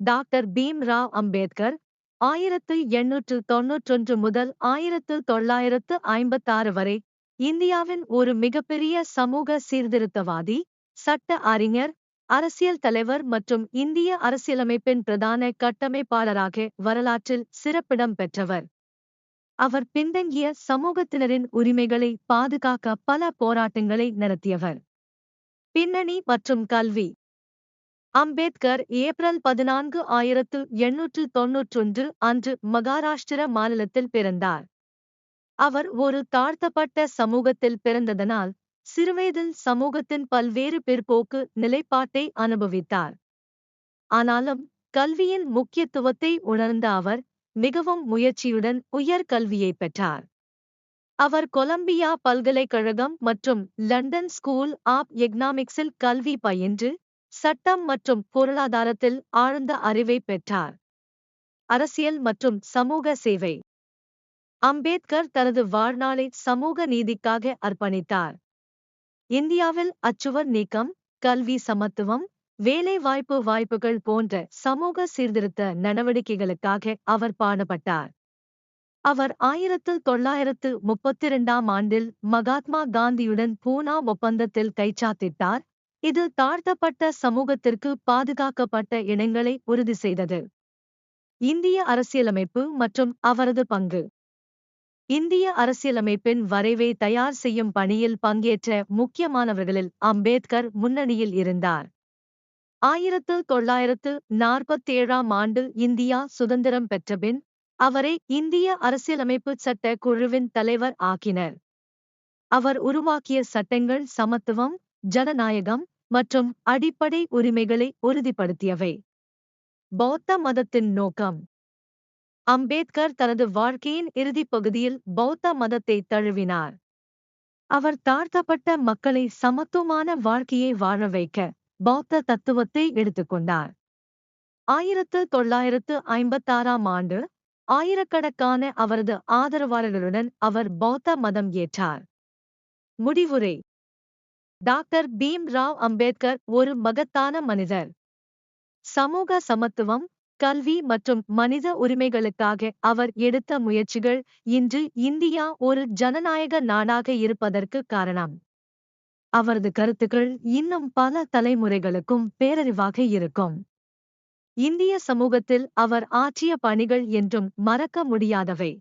Doctor Bhimrao Ambedkar ஆயிரத்து எண்ணூற்று தொன்னூற்றொன்று முதல் ஆயிரத்து தொள்ளாயிரத்து ஐம்பத்தாறு வரை இந்தியாவின் ஒரு மிகப்பெரிய சமூக சீர்திருத்தவாதி சட்ட அறிஞர் அரசியல் தலைவர் மற்றும் இந்திய அரசியலமைப்பின் பிரதான கட்டமைப்பாளராக வரலாற்றில் சிறப்பிடம் பெற்றவர். அவர் பின்தங்கிய சமூகத்தினரின் உரிமைகளை பாதுகாக்க பல போராட்டங்களை நடத்தியவர். பின்னணி மற்றும் கல்வி. அம்பேத்கர் ஏப்ரல் பதினான்கு ஆயிரத்து எண்ணூற்று தொன்னூற்றொன்று அன்று மகாராஷ்டிர மாநிலத்தில் பிறந்தார். அவர் ஒரு தாழ்த்தப்பட்ட சமூகத்தில் பிறந்ததனால் சிறுவயதில் சமூகத்தின் பல்வேறு பிற்போக்கு நிலைப்பாட்டை அனுபவித்தார். ஆனாலும் கல்வியின் முக்கியத்துவத்தை உணர்ந்த அவர் மிகவும் முயற்சியுடன் உயர் கல்வியை பெற்றார். அவர் கொலம்பியா பல்கலைக்கழகம் மற்றும் லண்டன் ஸ்கூல் ஆப் எக்னாமிக்ஸில் கல்வி பயின்று சட்டம் மற்றும் பொருளாதாரத்தில் ஆழ்ந்த அறிவை பெற்றார். அரசியல் மற்றும் சமூக சேவை. அம்பேத்கர் தனது வாழ்நாளை சமூக நீதிக்காக அர்ப்பணித்தார். இந்தியாவில் அச்சுவர் நீக்கம் கல்வி சமத்துவம் வேலைவாய்ப்பு வாய்ப்புகள் போன்ற சமூக சீர்திருத்த நடவடிக்கைகளுக்காக அவர் பாடுபட்டார். அவர் ஆயிரத்து தொள்ளாயிரத்து முப்பத்தி இரண்டாம் ஆண்டில் மகாத்மா காந்தியுடன் பூனா ஒப்பந்தத்தில் கைச்சாத்திட்டார். இது தாழ்த்தப்பட்ட சமூகத்திற்கு பாதுகாக்கப்பட்ட இடங்களை உறுதி செய்தது. இந்திய அரசியலமைப்பு மற்றும் அவரது பங்கு. இந்திய அரசியலமைப்பின் வரைவை தயார் செய்யும் பணியில் பங்கேற்ற முக்கியமானவர்களில் அம்பேத்கர் முன்னணியில் இருந்தார். ஆயிரத்து தொள்ளாயிரத்து நாற்பத்தேழாம் ஆண்டு இந்தியா சுதந்திரம் பெற்றபின் அவரை இந்திய அரசியலமைப்பு சட்ட குழுவின் தலைவர் ஆக்கினர். அவர் உருவாக்கிய சட்டங்கள் சமத்துவம் ஜனநாயகம் மற்றும் அடிப்படை உரிமைகளை உறுதிப்படுத்தியவை. பௌத்த மதத்தின் நோக்கம். அம்பேத்கர் தனது வாழ்க்கையின் இறுதிப் பகுதியில் பௌத்த மதத்தை தழுவினார். அவர் தாழ்த்தப்பட்ட மக்களை சமத்துவமான வாழ்க்கையை வாழ வைக்க பௌத்த தத்துவத்தை எடுத்துக்கொண்டார் ஆயிரத்து தொள்ளாயிரத்து ஐம்பத்தாறாம் ஆண்டு ஆயிரக்கணக்கான அவரது ஆதரவாளர்களுடன் அவர் பௌத்த மதம் ஏற்றார். முடிவுரை. டாக்டர் பீம் ராவ் அம்பேத்கர் ஒரு மகத்தான மனிதர். சமூக சமத்துவம் கல்வி மற்றும் மனித உரிமைகளுக்காக அவர் எடுத்த முயற்சிகள் இன்று இந்தியா ஒரு ஜனநாயக நாடாக இருப்பதற்கு காரணம். அவரது கருத்துக்கள் இன்னும் பல தலைமுறைகளுக்கும் பேரறிவாக இருக்கும். இந்திய சமூகத்தில் அவர் ஆற்றிய பணிகள் என்றும் மறக்க முடியாதவை.